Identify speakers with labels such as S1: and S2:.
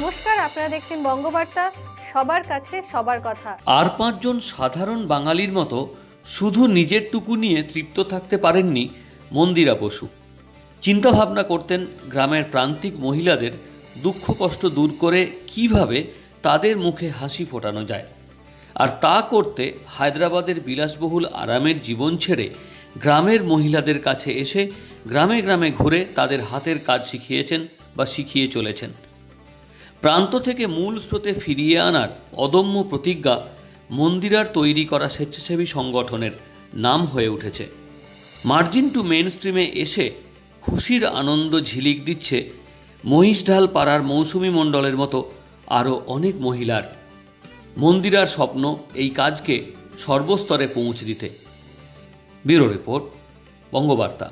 S1: নমস্কার, আপনারা দেখছেন বঙ্গবার্তা। সবার কাছে সবার কথা।
S2: আর পাঁচজন সাধারণ বাঙালির মতো শুধু নিজের টুকু নিয়ে তৃপ্ত থাকতে পারেননি মন্দিরা বসু। চিন্তাভাবনা করতেন গ্রামের প্রান্তিক মহিলাদের দুঃখ কষ্ট দূর করে কীভাবে তাদের মুখে হাসি ফোটানো যায়। আর তা করতে হায়দ্রাবাদের বিলাসবহুল আরামের জীবন ছেড়ে গ্রামের মহিলাদের কাছে এসে গ্রামে গ্রামে ঘুরে তাদের হাতের কাজ শিখিয়েছেন বা শিখিয়ে চলেছেন। প্রান্ত থেকে মূল স্রোতে ফিরিয়ে আনার অদম্য প্রতিজ্ঞা মন্দিরার তৈরি করা স্বেচ্ছাসেবী সংগঠনের নাম হয়ে উঠেছে। মার্জিন টু মেন স্ট্রিমে এসে খুশির আনন্দ ঝিলিক দিচ্ছে মহিষঢাল পাড়ার মৌসুমি মণ্ডলের মতো আরও অনেক মহিলার। মন্দিরার স্বপ্ন এই কাজকে সর্বস্তরে পৌঁছে দিতে। Bureau report, Bangabarta.